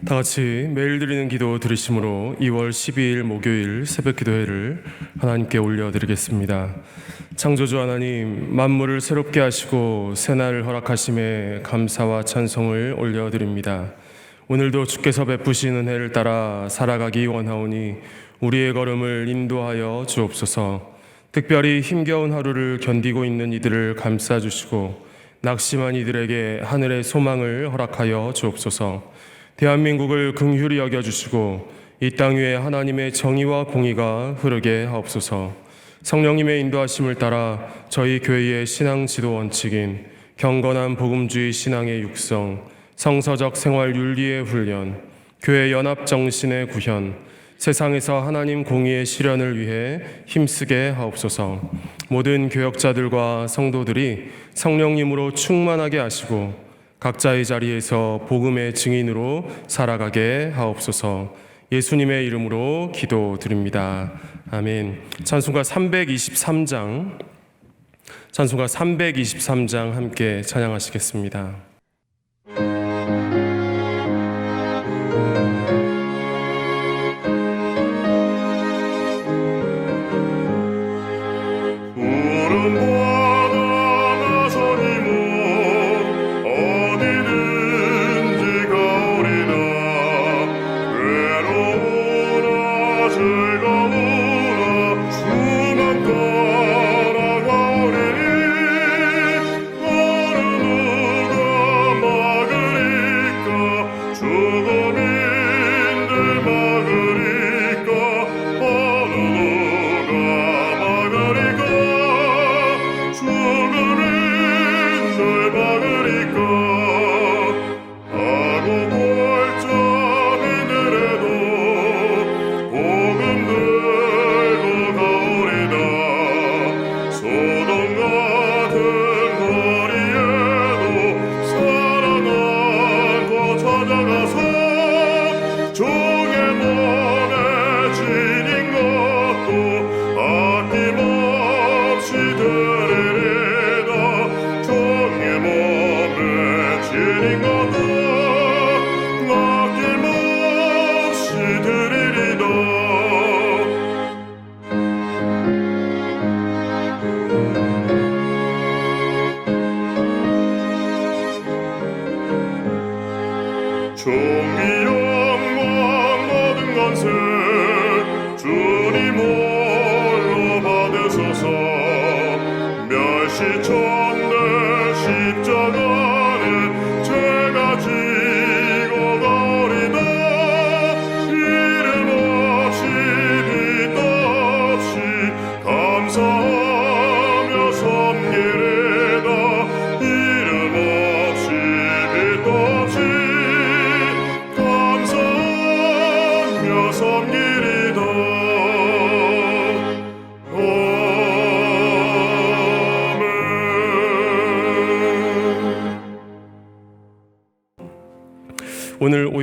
다 같이 매일 드리는 기도 들으심으로 2월 12일 목요일 새벽 기도회를 하나님께 올려드리겠습니다. 창조주 하나님, 만물을 새롭게 하시고 새날을 허락하심에 감사와 찬송을 올려드립니다. 오늘도 주께서 베푸신 은혜를 따라 살아가기 원하오니 우리의 걸음을 인도하여 주옵소서. 특별히 힘겨운 하루를 견디고 있는 이들을 감싸 주시고 낙심한 이들에게 하늘의 소망을 허락하여 주옵소서. 대한민국을 긍휼히 여겨 주시고 이 땅 위에 하나님의 정의와 공의가 흐르게 하옵소서. 성령님의 인도하심을 따라 저희 교회의 신앙 지도 원칙인 경건한 복음주의 신앙의 육성, 성서적 생활 윤리의 훈련, 교회 연합 정신의 구현, 세상에서 하나님 공의의 실현을 위해 힘쓰게 하옵소서. 모든 교역자들과 성도들이 성령님으로 충만하게 하시고 각자의 자리에서 복음의 증인으로 살아가게 하옵소서. 예수님의 이름으로 기도드립니다. 아멘. 찬송가 323장 찬송가 323장 함께 찬양하시겠습니다.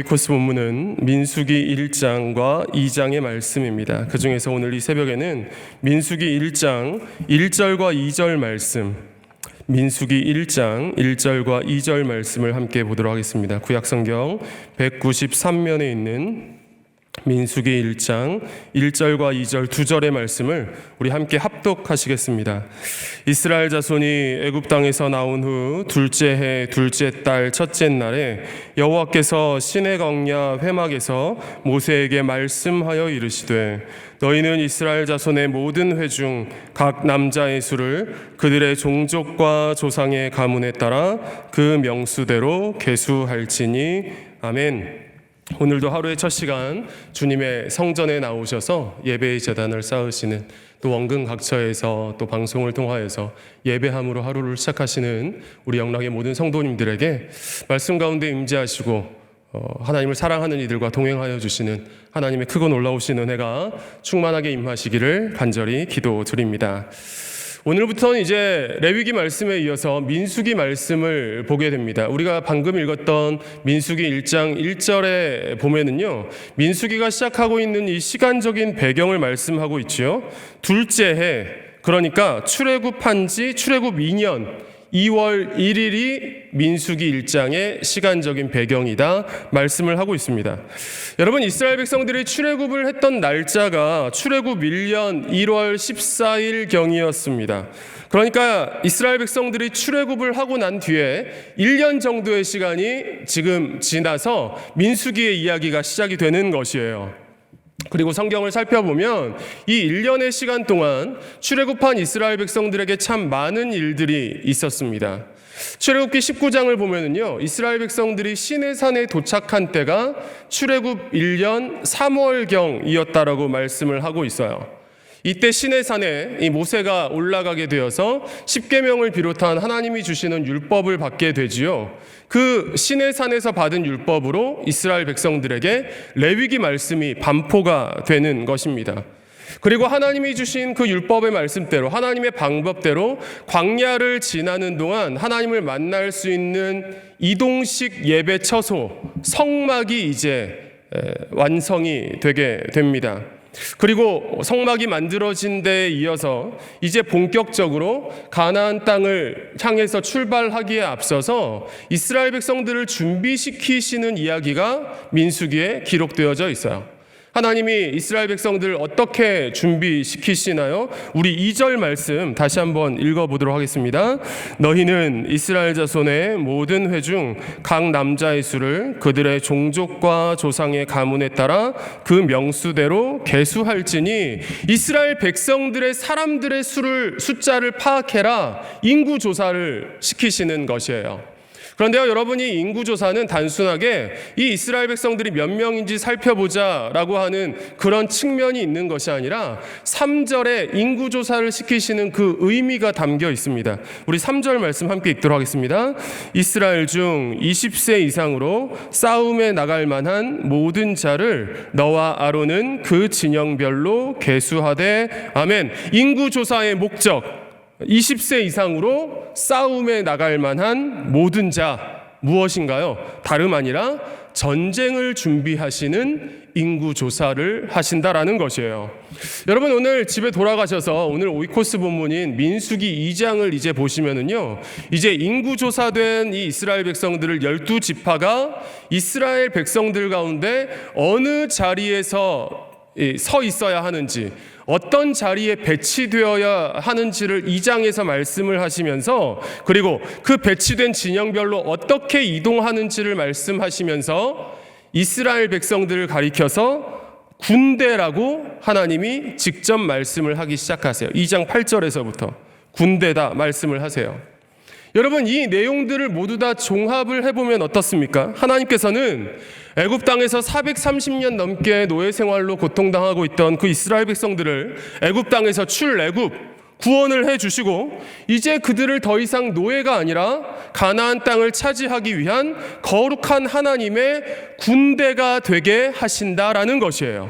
코스 본문은 민수기 1장과 2장의 말씀입니다. 그 중에서 오늘 이 새벽에는 민수기 1장 1절과 2절 말씀, 민수기 1장 1절과 2절 말씀을 함께 보도록 하겠습니다. 구약성경 193면에 있는 민수기 1장 1절과 2절 두 절의 말씀을 우리 함께 합독하시겠습니다. 이스라엘 자손이 애굽 땅에서 나온 후 둘째 해 둘째 달 첫째 날에 여호와께서 신의 광야 회막에서 모세에게 말씀하여 이르시되 너희는 이스라엘 자손의 모든 회중 각 남자의 수를 그들의 종족과 조상의 가문에 따라 그 명수대로 계수할지니 아멘. 오늘도 하루의 첫 시간 주님의 성전에 나오셔서 예배의 재단을 쌓으시는 또 원근 각처에서 또 방송을 통하여서 예배함으로 하루를 시작하시는 우리 영락의 모든 성도님들에게 말씀 가운데 임재하시고 어, 하나님을 사랑하는 이들과 동행하여 주시는 하나님의 크고 놀라우신 은혜가 충만하게 임하시기를 간절히 기도드립니다. 오늘부터는 이제 레위기 말씀에 이어서 민수기 말씀을 보게 됩니다. 우리가 방금 읽었던 민수기 1장 1절에 보면은요. 민수기가 시작하고 있는 이 시간적인 배경을 말씀하고 있지요. 둘째 해 그러니까 출애굽한 지 출애굽 2년 2월 1일이 민수기 1장의 시간적인 배경이다 말씀을 하고 있습니다. 여러분 이스라엘 백성들이 출애굽을 했던 날짜가 출애굽 1년 1월 14일 경이었습니다. 그러니까 이스라엘 백성들이 출애굽을 하고 난 뒤에 1년 정도의 시간이 지금 지나서 민수기의 이야기가 시작이 되는 것이에요. 그리고 성경을 살펴보면 이 1년의 시간 동안 출애굽한 이스라엘 백성들에게 참 많은 일들이 있었습니다. 출애굽기 19장을 보면은요. 이스라엘 백성들이 시내산에 도착한 때가 출애굽 1년 3월경이었다라고 말씀을 하고 있어요. 이때 시내산에 이 모세가 올라가게 되어서 십계명을 비롯한 하나님이 주시는 율법을 받게 되지요. 그 시내산에서 받은 율법으로 이스라엘 백성들에게 레위기 말씀이 반포가 되는 것입니다. 그리고 하나님이 주신 그 율법의 말씀대로 하나님의 방법대로 광야를 지나는 동안 하나님을 만날 수 있는 이동식 예배 처소 성막이 이제 에, 완성이 되게 됩니다. 그리고 성막이 만들어진 데에 이어서 이제 본격적으로 가나안 땅을 향해서 출발하기에 앞서서 이스라엘 백성들을 준비시키시는 이야기가 민수기에 기록되어져 있어요. 하나님이 이스라엘 백성들을 어떻게 준비시키시나요? 우리 2절 말씀 다시 한번 읽어보도록 하겠습니다. 너희는 이스라엘 자손의 모든 회중 각 남자의 수를 그들의 종족과 조상의 가문에 따라 그 명수대로 계수할지니 이스라엘 백성들의 사람들의 수를 숫자를 파악해라 인구 조사를 시키시는 것이에요. 그런데요, 여러분이 인구조사는 단순하게 이 이스라엘 백성들이 몇 명인지 살펴보자 라고 하는 그런 측면이 있는 것이 아니라 3절에 인구조사를 시키시는 그 의미가 담겨 있습니다. 우리 3절 말씀 함께 읽도록 하겠습니다. 이스라엘 중 20세 이상으로 싸움에 나갈 만한 모든 자를 너와 아론은 그 진영별로 계수하되 아멘. 인구조사의 목적 20세 이상으로 싸움에 나갈 만한 모든 자 무엇인가요? 다름 아니라 전쟁을 준비하시는 인구 조사를 하신다라는 것이에요. 여러분 오늘 집에 돌아가셔서 오늘 오이코스 본문인 민수기 2장을 이제 보시면은요. 이제 인구 조사된 이 이스라엘 백성들을 열두 지파가 이스라엘 백성들 가운데 어느 자리에서 이, 서 있어야 하는지 어떤 자리에 배치되어야 하는지를 이 장에서 말씀을 하시면서 그리고 그 배치된 진영별로 어떻게 이동하는지를 말씀하시면서 이스라엘 백성들을 가리켜서 군대라고 하나님이 직접 말씀을 하기 시작하세요. 2장 8절에서부터 군대다 말씀을 하세요. 여러분 이 내용들을 모두 다 종합을 해보면 어떻습니까? 하나님께서는 애굽 땅에서 430년 넘게 노예 생활로 고통당하고 있던 그 이스라엘 백성들을 애굽 땅에서 출애굽 구원을 해 주시고 이제 그들을 더 이상 노예가 아니라 가나안 땅을 차지하기 위한 거룩한 하나님의 군대가 되게 하신다라는 것이에요.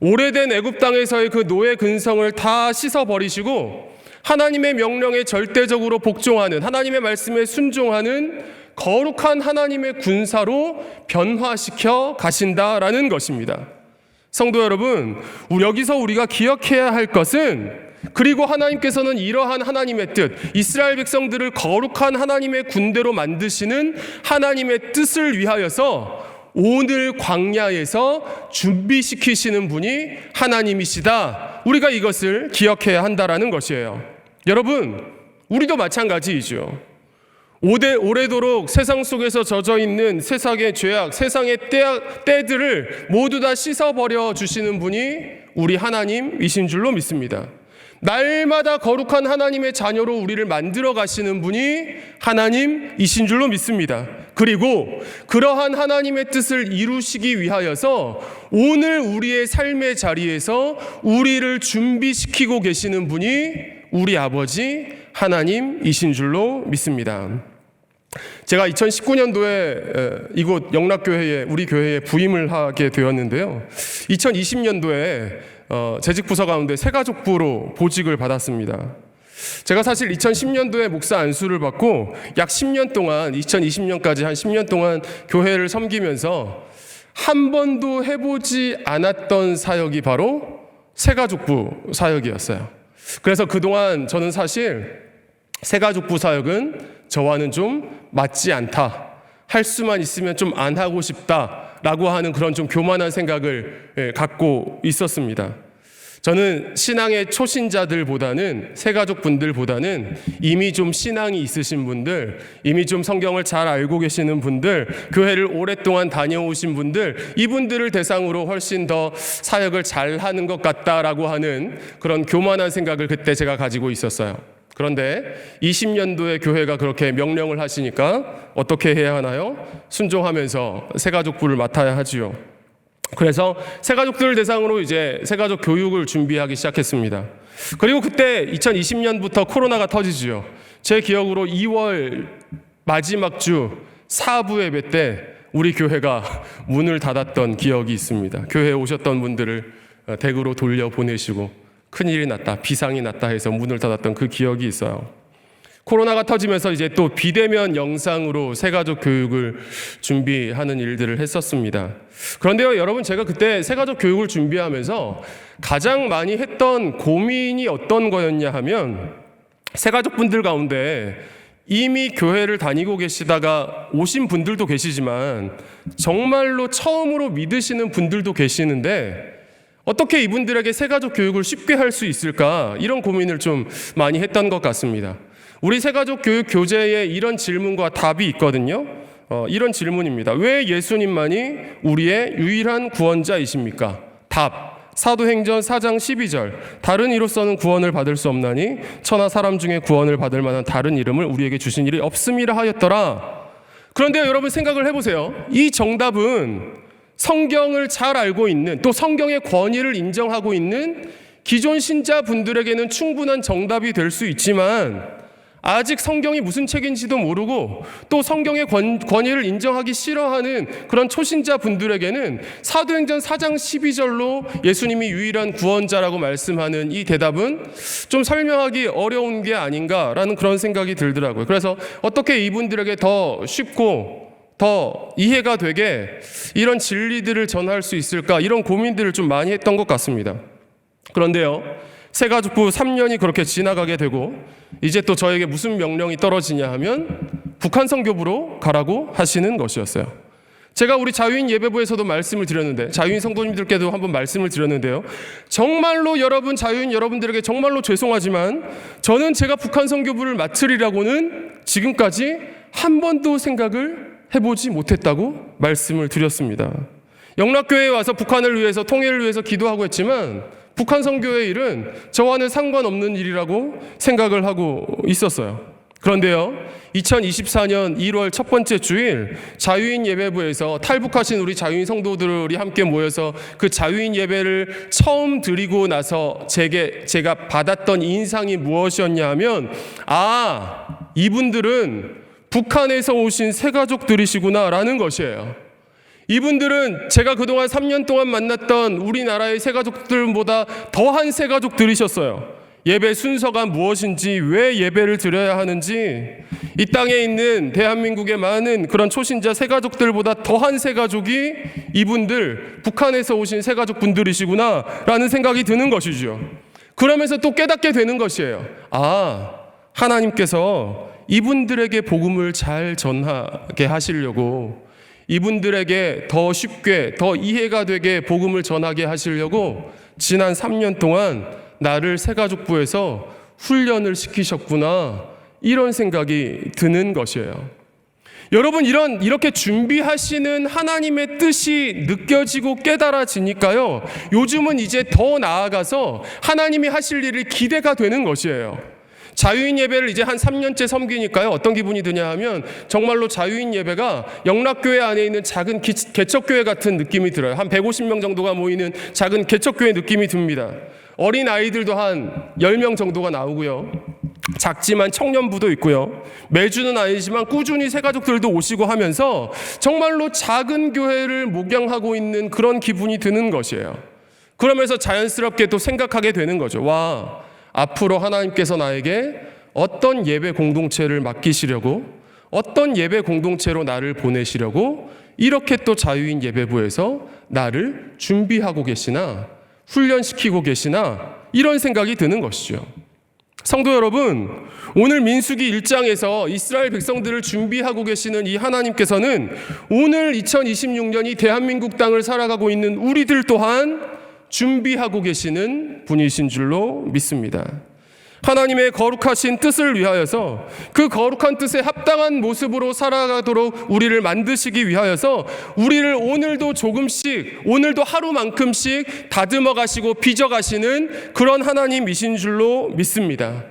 오래된 애굽 땅에서의 그 노예 근성을 다 씻어 버리시고 하나님의 명령에 절대적으로 복종하는 하나님의 말씀에 순종하는 거룩한 하나님의 군사로 변화시켜 가신다라는 것입니다. 성도 여러분, 여기서 우리가 기억해야 할 것은 그리고 하나님께서는 이러한 하나님의 뜻, 이스라엘 백성들을 거룩한 하나님의 군대로 만드시는 하나님의 뜻을 위하여서 오늘 광야에서 준비시키시는 분이 하나님이시다. 우리가 이것을 기억해야 한다라는 것이에요. 여러분, 우리도 마찬가지이죠. 오대, 오래도록 세상 속에서 젖어 있는 세상의 죄악, 세상의 때, 때들을 모두 다 씻어버려 주시는 분이 우리 하나님이신 줄로 믿습니다. 날마다 거룩한 하나님의 자녀로 우리를 만들어 가시는 분이 하나님이신 줄로 믿습니다. 그리고 그러한 하나님의 뜻을 이루시기 위하여서 오늘 우리의 삶의 자리에서 우리를 준비시키고 계시는 분이 우리 아버지 하나님이신 줄로 믿습니다. 제가 2019년도에 이곳 영락교회에 우리 교회에 부임을 하게 되었는데요. 2020년도에 어, 재직 부서 가운데 새가족부로 보직을 받았습니다. 제가 사실 2010년도에 목사 안수를 받고 약 10년 동안 2020년까지 한 10년 동안 교회를 섬기면서 한 번도 해보지 않았던 사역이 바로 새가족부 사역이었어요. 그래서 그동안 저는 사실 새가족부 사역은 저와는 좀 맞지 않다. 할 수만 있으면 좀 안 하고 싶다 라고 하는 그런 좀 교만한 생각을 예, 갖고 있었습니다. 저는 신앙의 초신자들보다는 새가족 분들보다는 이미 좀 신앙이 있으신 분들, 이미 좀 성경을 잘 알고 계시는 분들, 교회를 오랫동안 다녀오신 분들, 이분들을 대상으로 훨씬 더 사역을 잘 하는 것 같다라고 하는 그런 교만한 생각을 그때 제가 가지고 있었어요. 그런데 20년도에 교회가 그렇게 명령을 하시니까 어떻게 해야 하나요? 순종하면서 새가족부를 맡아야 하지요. 그래서 새가족들을 대상으로 이제 새가족 교육을 준비하기 시작했습니다. 그리고 그때 2020년부터 코로나가 터지지요. 제 기억으로 2월 마지막 주 사부 예배 때 우리 교회가 문을 닫았던 기억이 있습니다. 교회에 오셨던 분들을 어, 댁으로 돌려 보내시고 큰일이 났다, 비상이 났다 해서 문을 닫았던 그 기억이 있어요. 코로나가 터지면서 이제 또 비대면 영상으로 새가족 교육을 준비하는 일들을 했었습니다. 그런데요, 여러분, 제가 그때 새가족 교육을 준비하면서 가장 많이 했던 고민이 어떤 거였냐 하면 새가족 분들 가운데 이미 교회를 다니고 계시다가 오신 분들도 계시지만 정말로 처음으로 믿으시는 분들도 계시는데 어떻게 이분들에게 새가족 교육을 쉽게 할 수 있을까 이런 고민을 좀 많이 했던 것 같습니다. 우리 새가족 교육 교재에 이런 질문과 답이 있거든요. 어, 이런 질문입니다. 왜 예수님만이 우리의 유일한 구원자이십니까? 답. 사도행전 4장 12절. 다른 이로서는 구원을 받을 수 없나니 천하 사람 중에 구원을 받을 만한 다른 이름을 우리에게 주신 일이 없음이라 하였더라. 그런데 여러분 생각을 해보세요. 이 정답은 성경을 잘 알고 있는 또 성경의 권위를 인정하고 있는 기존 신자분들에게는 충분한 정답이 될 수 있지만 아직 성경이 무슨 책인지도 모르고 또 성경의 권, 권위를 인정하기 싫어하는 그런 초신자 분들에게는 사도행전 4장 12절로 예수님이 유일한 구원자라고 말씀하는 이 대답은 좀 설명하기 어려운 게 아닌가라는 그런 생각이 들더라고요. 그래서 어떻게 이분들에게 더 쉽고 더 이해가 되게 이런 진리들을 전할 수 있을까 이런 고민들을 좀 많이 했던 것 같습니다. 그런데요, 새가족부 3년이 그렇게 지나가게 되고 이제 또 저에게 무슨 명령이 떨어지냐 하면 북한 선교부로 가라고 하시는 것이었어요. 제가 우리 자유인 예배부에서도 말씀을 드렸는데 자유인 성도님들께도 한번 말씀을 드렸는데요. 정말로 여러분 자유인 여러분들에게 정말로 죄송하지만 저는 제가 북한 선교부를 맡으리라고는 지금까지 한 번도 생각을 해보지 못했다고 말씀을 드렸습니다. 영락교회에 와서 북한을 위해서 통일을 위해서 기도하고 했지만 북한 선교의 일은 저와는 상관없는 일이라고 생각을 하고 있었어요. 그런데요, 2024년 1월 첫 번째 주일 자유인 예배부에서 탈북하신 우리 자유인 성도들이 함께 모여서 그 자유인 예배를 처음 드리고 나서 제게 제가 받았던 인상이 무엇이었냐 하면 아, 이분들은 북한에서 오신 새가족들이시구나 라는 것이에요. 이분들은 제가 그동안 3년 동안 만났던 우리나라의 새가족들보다 더한 새가족들이셨어요. 예배 순서가 무엇인지, 왜 예배를 드려야 하는지, 이 땅에 있는 대한민국의 많은 그런 초신자 새가족들보다 더한 새가족이 이분들, 북한에서 오신 새가족 분들이시구나, 라는 생각이 드는 것이죠. 그러면서 또 깨닫게 되는 것이에요. 아, 하나님께서 이분들에게 복음을 잘 전하게 하시려고 이분들에게 더 쉽게 더 이해가 되게 복음을 전하게 하시려고 지난 3년 동안 나를 새가족부에서 훈련을 시키셨구나 이런 생각이 드는 것이에요. 여러분 이런 이렇게 준비하시는 하나님의 뜻이 느껴지고 깨달아지니까요. 요즘은 이제 더 나아가서 하나님이 하실 일을 기대가 되는 것이에요. 자유인 예배를 이제 한 3년째 섬기니까요. 어떤 기분이 드냐 하면 정말로 자유인 예배가 영락교회 안에 있는 작은 기, 개척교회 같은 느낌이 들어요. 한 150명 정도가 모이는 작은 개척교회 느낌이 듭니다. 어린 아이들도 한 10명 정도가 나오고요. 작지만 청년부도 있고요. 매주는 아니지만 꾸준히 새가족들도 오시고 하면서 정말로 작은 교회를 목양하고 있는 그런 기분이 드는 것이에요. 그러면서 자연스럽게 또 생각하게 되는 거죠. 와, 앞으로 하나님께서 나에게 어떤 예배 공동체를 맡기시려고 어떤 예배 공동체로 나를 보내시려고 이렇게 또 자유인 예배부에서 나를 준비하고 계시나 훈련시키고 계시나 이런 생각이 드는 것이죠. 성도 여러분, 오늘 민수기 1장에서 이스라엘 백성들을 준비하고 계시는 이 하나님께서는 오늘 2026년이 대한민국 땅을 살아가고 있는 우리들 또한 준비하고 계시는 분이신 줄로 믿습니다. 하나님의 거룩하신 뜻을 위하여서 그 거룩한 뜻에 합당한 모습으로 살아가도록 우리를 만드시기 위하여서 우리를 오늘도 조금씩 오늘도 하루만큼씩 다듬어 가시고 빚어 가시는 그런 하나님이신 줄로 믿습니다.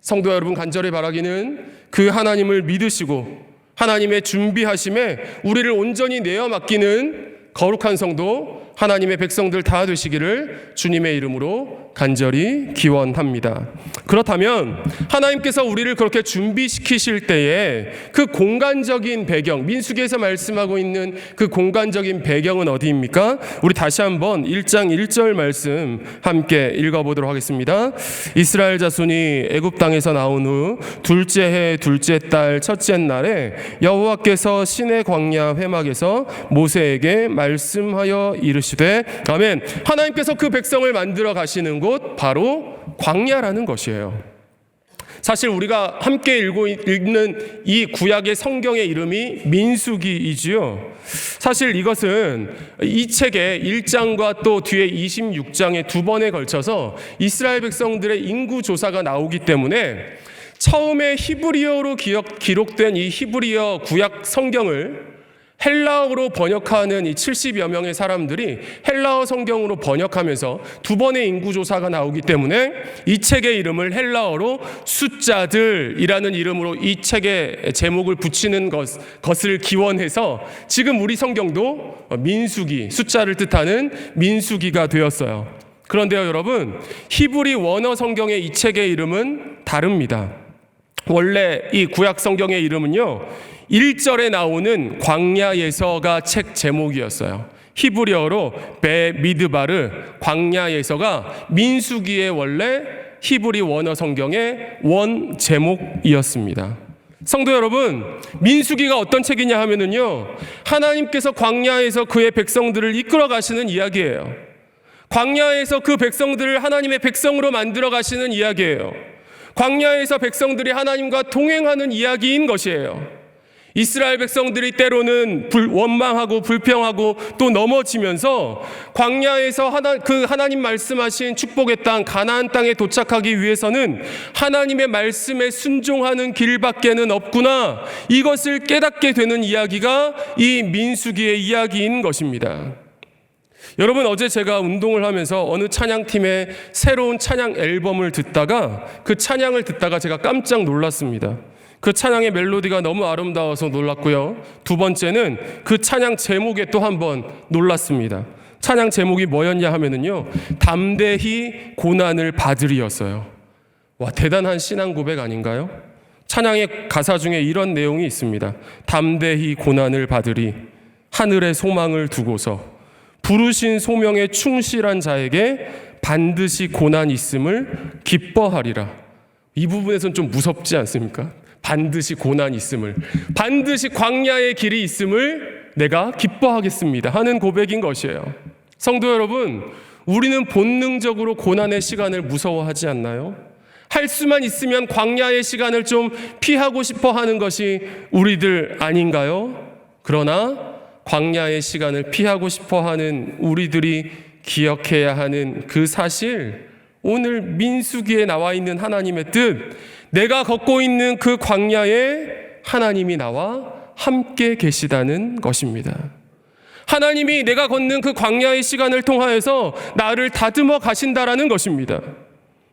성도 여러분 간절히 바라기는 그 하나님을 믿으시고 하나님의 준비하심에 우리를 온전히 내어 맡기는 거룩한 성도 하나님의 백성들 다 되시기를 주님의 이름으로 간절히 기원합니다. 그렇다면 하나님께서 우리를 그렇게 준비시키실 때에 그 공간적인 배경, 민수기에서 말씀하고 있는 그 공간적인 배경은 어디입니까? 우리 다시 한번 1장 1절 말씀 함께 읽어보도록 하겠습니다. 이스라엘 자손이 애굽 땅에서 나온 후 둘째 해 둘째 달 첫째 날에 여호와께서 신의 광야 회막에서 모세에게 말씀하여 이르시 되 아멘. 하나님께서 그 백성을 만들어 가시는 곳 바로 광야라는 것이에요. 사실 우리가 함께 읽고 읽는 이 구약의 성경의 이름이 민수기이지요. 사실 이것은 이 책의 1장과 또 뒤에 26장의 두 번에 걸쳐서 이스라엘 백성들의 인구 조사가 나오기 때문에 처음에 히브리어로 기록된 이 히브리어 구약 성경을 헬라어로 번역하는 이 70여 명의 사람들이 헬라어 성경으로 번역하면서 두 번의 인구조사가 나오기 때문에 이 책의 이름을 헬라어로 숫자들이라는 이름으로 이 책의 제목을 붙이는 것, 것을 기원해서 지금 우리 성경도 민수기, 숫자를 뜻하는 민수기가 되었어요. 그런데요, 여러분, 히브리 원어 성경의 이 책의 이름은 다릅니다. 원래 이 구약 성경의 이름은요, 1절에 나오는 광야에서가 책 제목이었어요. 히브리어로 베 미드바르 광야에서가 민수기의 원래 히브리 원어 성경의 원 제목이었습니다. 성도 여러분, 민수기가 어떤 책이냐 하면은요, 하나님께서 광야에서 그의 백성들을 이끌어 가시는 이야기예요. 광야에서 그 백성들을 하나님의 백성으로 만들어 가시는 이야기예요. 광야에서 백성들이 하나님과 동행하는 이야기인 것이에요. 이스라엘 백성들이 때로는 불, 원망하고 불평하고 또 넘어지면서 광야에서 하나, 그 하나님 말씀하신 축복의 땅 가나안 땅에 도착하기 위해서는 하나님의 말씀에 순종하는 길밖에는 없구나 이것을 깨닫게 되는 이야기가 이 민수기의 이야기인 것입니다. 여러분 어제 제가 운동을 하면서 어느 찬양팀의 새로운 찬양 앨범을 듣다가 그 찬양을 듣다가 제가 깜짝 놀랐습니다. 그 찬양의 멜로디가 너무 아름다워서 놀랐고요. 두 번째는 그 찬양 제목에 또 한 번 놀랐습니다. 찬양 제목이 뭐였냐 하면은요. 담대히 고난을 받으리였어요. 와, 대단한 신앙 고백 아닌가요? 찬양의 가사 중에 이런 내용이 있습니다. 담대히 고난을 받으리 하늘의 소망을 두고서 부르신 소명에 충실한 자에게 반드시 고난 있음을 기뻐하리라. 이 부분에선 좀 무섭지 않습니까? 반드시 고난 있음을 반드시 광야의 길이 있음을 내가 기뻐하겠습니다 하는 고백인 것이에요. 성도 여러분, 우리는 본능적으로 고난의 시간을 무서워하지 않나요? 할 수만 있으면 광야의 시간을 좀 피하고 싶어 하는 것이 우리들 아닌가요? 그러나 광야의 시간을 피하고 싶어 하는 우리들이 기억해야 하는 그 사실, 오늘 민수기에 나와 있는 하나님의 뜻, 내가 걷고 있는 그 광야에 하나님이 나와 함께 계시다는 것입니다. 하나님이 내가 걷는 그 광야의 시간을 통하여서 나를 다듬어 가신다라는 것입니다.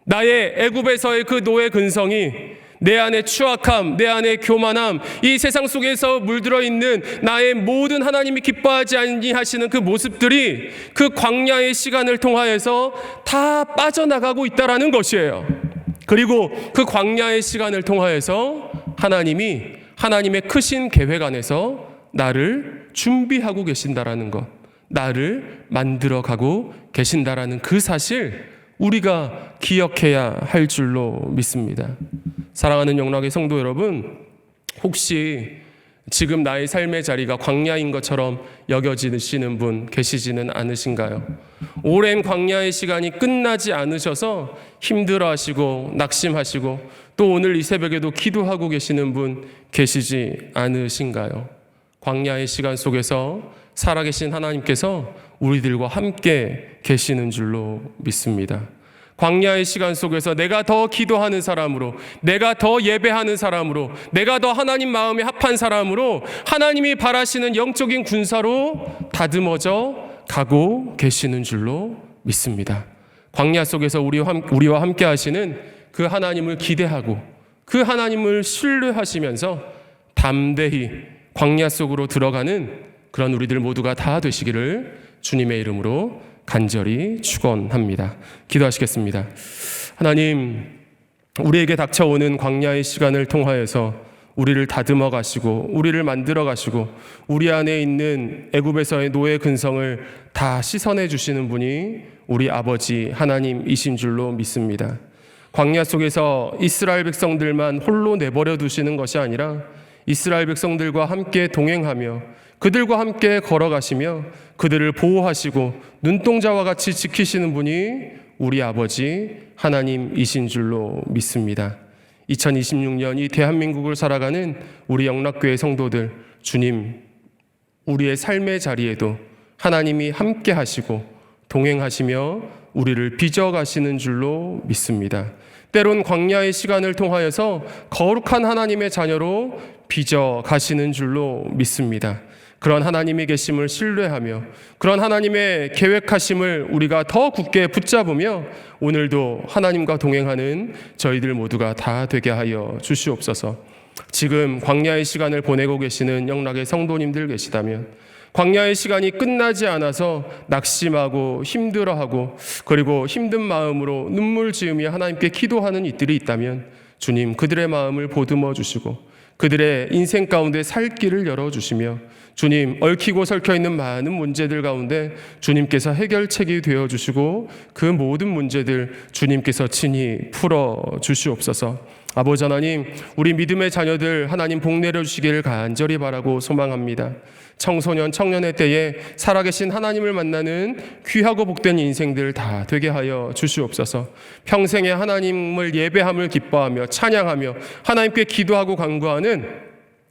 나의 애굽에서의 그 노예 근성이 내 안에 추악함, 내 안에 교만함, 이 세상 속에서 물들어 있는 나의 모든 하나님이 기뻐하지 아니하시는 그 모습들이 그 광야의 시간을 통하여서 다 빠져나가고 있다라는 것이에요. 그리고 그 광야의 시간을 통하여서 하나님이 하나님의 크신 계획 안에서 나를 준비하고 계신다라는 것, 나를 만들어 가고 계신다라는 그 사실 우리가 기억해야 할 줄로 믿습니다. 사랑하는 영락의 성도 여러분, 혹시 지금 나의 삶의 자리가 광야인 것처럼 여겨지시는 분 계시지는 않으신가요? 오랜 광야의 시간이 끝나지 않으셔서 힘들어 하시고 낙심하시고 또 오늘 이 새벽에도 기도하고 계시는 분 계시지 않으신가요? 광야의 시간 속에서 살아계신 하나님께서 우리들과 함께 계시는 줄로 믿습니다. 광야의 시간 속에서 내가 더 기도하는 사람으로, 내가 더 예배하는 사람으로, 내가 더 하나님 마음에 합한 사람으로 하나님이 바라시는 영적인 군사로 다듬어져 가고 계시는 줄로 믿습니다. 광야 속에서 우리와, 함께 하시는 그 하나님을 기대하고 그 하나님을 신뢰하시면서 담대히 광야 속으로 들어가는 그런 우리들 모두가 다 되시기를 주님의 이름으로 간절히 축원합니다. 기도하시겠습니다. 하나님, 우리에게 닥쳐오는 광야의 시간을 통하여서 우리를 다듬어 가시고 우리를 만들어 가시고 우리 안에 있는 애굽에서의 노예 근성을 다 씻어내 주시는 분이 우리 아버지 하나님이신 줄로 믿습니다. 광야 속에서 이스라엘 백성들만 홀로 내버려 두시는 것이 아니라 이스라엘 백성들과 함께 동행하며 그들과 함께 걸어가시며 그들을 보호하시고 눈동자와 같이 지키시는 분이 우리 아버지 하나님이신 줄로 믿습니다. 2026년 이 대한민국을 살아가는 우리 영락교회 성도들 주님 우리의 삶의 자리에도 하나님이 함께 하시고 동행하시며 우리를 빚어 가시는 줄로 믿습니다. 때론 광야의 시간을 통하여서 거룩한 하나님의 자녀로 빚어 가시는 줄로 믿습니다. 그런 하나님의 계심을 신뢰하며 그런 하나님의 계획하심을 우리가 더 굳게 붙잡으며 오늘도 하나님과 동행하는 저희들 모두가 다 되게 하여 주시옵소서. 지금 광야의 시간을 보내고 계시는 영락의 성도님들 계시다면 광야의 시간이 끝나지 않아서 낙심하고 힘들어하고 그리고 힘든 마음으로 눈물 지으며 하나님께 기도하는 이들이 있다면 주님 그들의 마음을 보듬어 주시고 그들의 인생 가운데 살 길을 열어 주시며 주님 얽히고 설켜 있는 많은 문제들 가운데 주님께서 해결책이 되어 주시고 그 모든 문제들 주님께서 친히 풀어 주시옵소서. 아버지 하나님, 우리 믿음의 자녀들 하나님 복 내려 주시기를 간절히 바라고 소망합니다. 청소년, 청년의 때에 살아계신 하나님을 만나는 귀하고 복된 인생들 다 되게 하여 주시옵소서. 평생에 하나님을 예배함을 기뻐하며 찬양하며 하나님께 기도하고 간구하는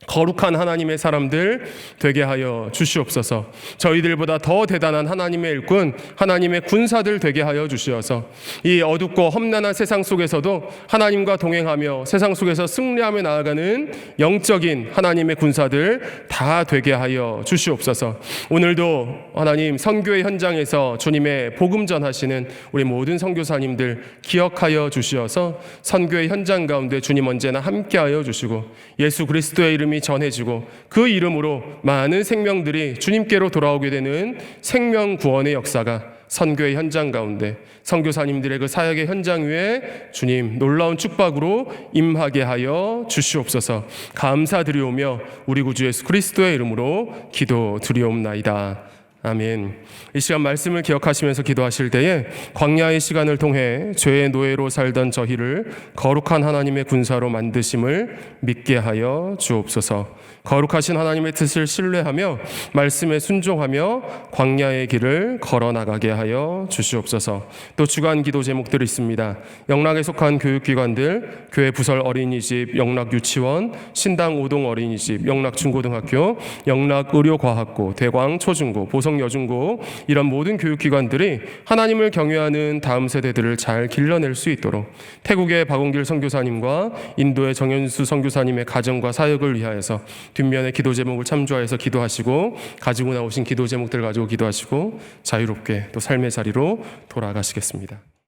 거룩한 하나님의 사람들 되게 하여 주시옵소서. 저희들보다 더 대단한 하나님의 일꾼, 하나님의 군사들 되게 하여 주시어서 이 어둡고 험난한 세상 속에서도 하나님과 동행하며 세상 속에서 승리하며 나아가는 영적인 하나님의 군사들 다 되게 하여 주시옵소서. 오늘도 하나님 선교의 현장에서 주님의 복음 전하시는 우리 모든 선교사님들 기억하여 주시어서 선교의 현장 가운데 주님 언제나 함께하여 주시고 예수 그리스도의 이름이 전해지고 그 이름으로 많은 생명들이 주님께로 돌아오게 되는 생명 구원의 역사가 선교의 현장 가운데 선교사님들의 그 사역의 현장 위에 주님 놀라운 축복으로 임하게 하여 주시옵소서 감사드리오며 우리 구주 예수 그리스도의 이름으로 기도드리옵나이다. 아멘. 이 시간 말씀을 기억하시면서 기도하실 때에 광야의 시간을 통해 죄의 노예로 살던 저희를 거룩한 하나님의 군사로 만드심을 믿게 하여 주옵소서. 거룩하신 하나님의 뜻을 신뢰하며 말씀에 순종하며 광야의 길을 걸어 나가게 하여 주시옵소서. 또 주간 기도 제목들이 있습니다. 영락에 속한 교육기관들, 교회 부설 어린이집, 영락 유치원, 신당 오동 어린이집, 영락 중고등학교, 영락 의료과학고, 대광 초중고, 보성 여중고 이런 모든 교육기관들이 하나님을 경외하는 다음 세대들을 잘 길러낼 수 있도록 태국의 박원길 선교사님과 인도의 정현수 선교사님의 가정과 사역을 위하여서 뒷면에 기도 제목을 참조하여서 기도하시고 가지고 나오신 기도 제목들 가지고 기도하시고 자유롭게 또 삶의 자리로 돌아가시겠습니다.